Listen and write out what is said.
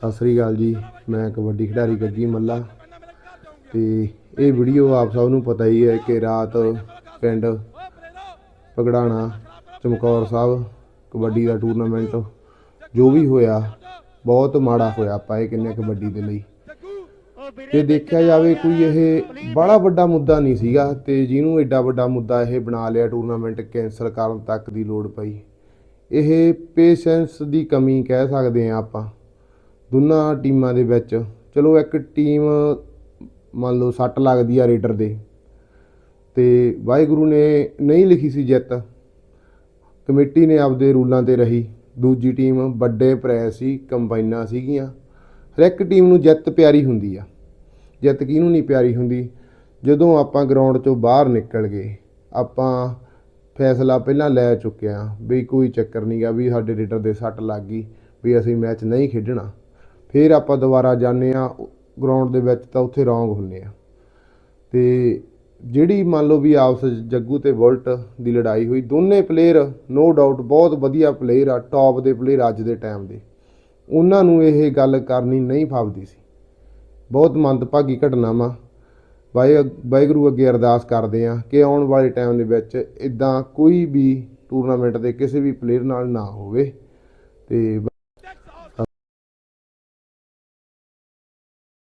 ਸਤਿ ਸ੍ਰੀ ਅਕਾਲ ਜੀ, ਮੈਂ ਕਬੱਡੀ ਖਿਡਾਰੀ ਗੱਗੀ ਮੱਲਾ ਤੇ ਇਹ ਵੀਡੀਓ ਆਪ ਸਭ ਨੂੰ ਪਤਾ ਹੀ ਹੈ ਕਿ ਰਾਤ ਪਿੰਡ ਪਗੜਾਣਾ ਚਮਕੌਰ ਸਾਹਿਬ ਕਬੱਡੀ ਦਾ ਟੂਰਨਾਮੈਂਟ ਜੋ ਵੀ ਹੋਇਆ, ਬਹੁਤ ਮਾੜਾ ਹੋਇਆ ਆਪਾਂ ਇਹ ਕਿੰਨੇ ਕਬੱਡੀ ਦੇ ਲਈ। ਤੇ ਦੇਖਿਆ ਜਾਵੇ ਕੋਈ ਇਹ ਬੜਾ ਵੱਡਾ ਮੁੱਦਾ ਨਹੀਂ ਸੀਗਾ ਤੇ ਜਿਹਨੂੰ ਐਡਾ ਵੱਡਾ ਮੁੱਦਾ ਇਹ ਬਣਾ ਲਿਆ ਟੂਰਨਾਮੈਂਟ ਕੈਂਸਲ ਕਰਨ ਤੱਕ ਦੀ ਲੋੜ ਪਈ। ਇਹ ਪੇਸ਼ੈਂਸ ਦੀ ਕਮੀ ਕਹਿ ਸਕਦੇ ਆ ਆਪਾਂ। ਦੋਨਾਂ ਟੀਮਾਂ ਦੇ ਵਿੱਚ, ਚਲੋ ਇੱਕ ਟੀਮ ਮੰਨ ਲਓ ਸੱਟ ਲੱਗਦੀ ਆ ਰੇਡਰ ਦੇ, ਤੇ ਵਾਹਿਗੁਰੂ ਨੇ ਨਹੀਂ ਲਿਖੀ ਸੀ ਜਿੱਤ। ਕਮੇਟੀ ਨੇ ਆਪਦੇ ਰੂਲਾਂ ਤੇ ਰਹੀ। ਦੂਜੀ ਟੀਮ ਵੱਡੇ ਪ੍ਰਾਈਜ਼ ਸੀ, ਕੰਬਾਈਨਾਂ ਸੀਗੀਆਂ। ਹਰ ਇੱਕ ਟੀਮ ਨੂੰ ਜਿੱਤ ਪਿਆਰੀ ਹੁੰਦੀ ਆ। ਜਿੱਤ ਕਿਹਨੂੰ ਨਹੀਂ ਪਿਆਰੀ ਹੁੰਦੀ? ਜਦੋਂ ਆਪਾਂ ਗਰਾਊਂਡ ਚੋਂ ਬਾਹਰ ਨਿਕਲ ਗਏ, ਆਪਾਂ ਫੈਸਲਾ ਪਹਿਲਾਂ ਲੈ ਚੁੱਕਿਆ ਵੀ ਕੋਈ ਚੱਕਰ ਨਹੀਂਗਾ ਵੀ ਸਾਡੇ ਰੇਡਰ ਦੇ ਸੱਟ ਲੱਗ ਗਈ, ਵੀ ਅਸੀਂ ਮੈਚ ਨਹੀਂ ਖੇਡਣਾ। ਫਿਰ ਆਪਾਂ ਦੁਬਾਰਾ ਜਾਂਦੇ ਆ ਗਰਾਊਂਡ ਦੇ ਵਿੱਚ ਤਾਂ ਉੱਥੇ ਰੌਂਗ ਹੁੰਨੇ ਆ ਤੇ ਜਿਹੜੀ ਮੰਨ ਲਓ ਵੀ ਆਪਸ ਜੱਗੂ ਤੇ ਬੁਲਟ ਦੀ ਲੜਾਈ ਹੋਈ, ਦੋਨੇ ਪਲੇਅਰ ਨੋ ਡਾਊਟ ਬਹੁਤ ਵਧੀਆ ਪਲੇਅਰ ਆ ਟੌਪ ਦੇ ਪਲੇਅਰ ਅੱਜ ਦੇ ਟਾਈਮ ਦੇ। ਉਹਨਾਂ ਨੂੰ ਇਹ ਗੱਲ ਕਰਨੀ ਨਹੀਂ ਫਾਵਦੀ ਸੀ। ਬਹੁਤ ਮੰਦਭਾਗੀ ਘਟਨਾ ਵਾ ਵਾਹਿ, ਵਾਹਿਗੁਰੂ ਅੱਗੇ ਅਰਦਾਸ ਕਰਦੇ ਆ ਕਿ ਆਉਣ ਵਾਲੇ ਟਾਈਮ ਦੇ ਵਿੱਚ ਇਦਾਂ ਕੋਈ ਵੀ ਟੂਰਨਾਮੈਂਟ ਦੇ ਕਿਸੇ ਵੀ ਪਲੇਅਰ ਨਾਲ ਨਾ ਹੋਵੇ। ਤੇ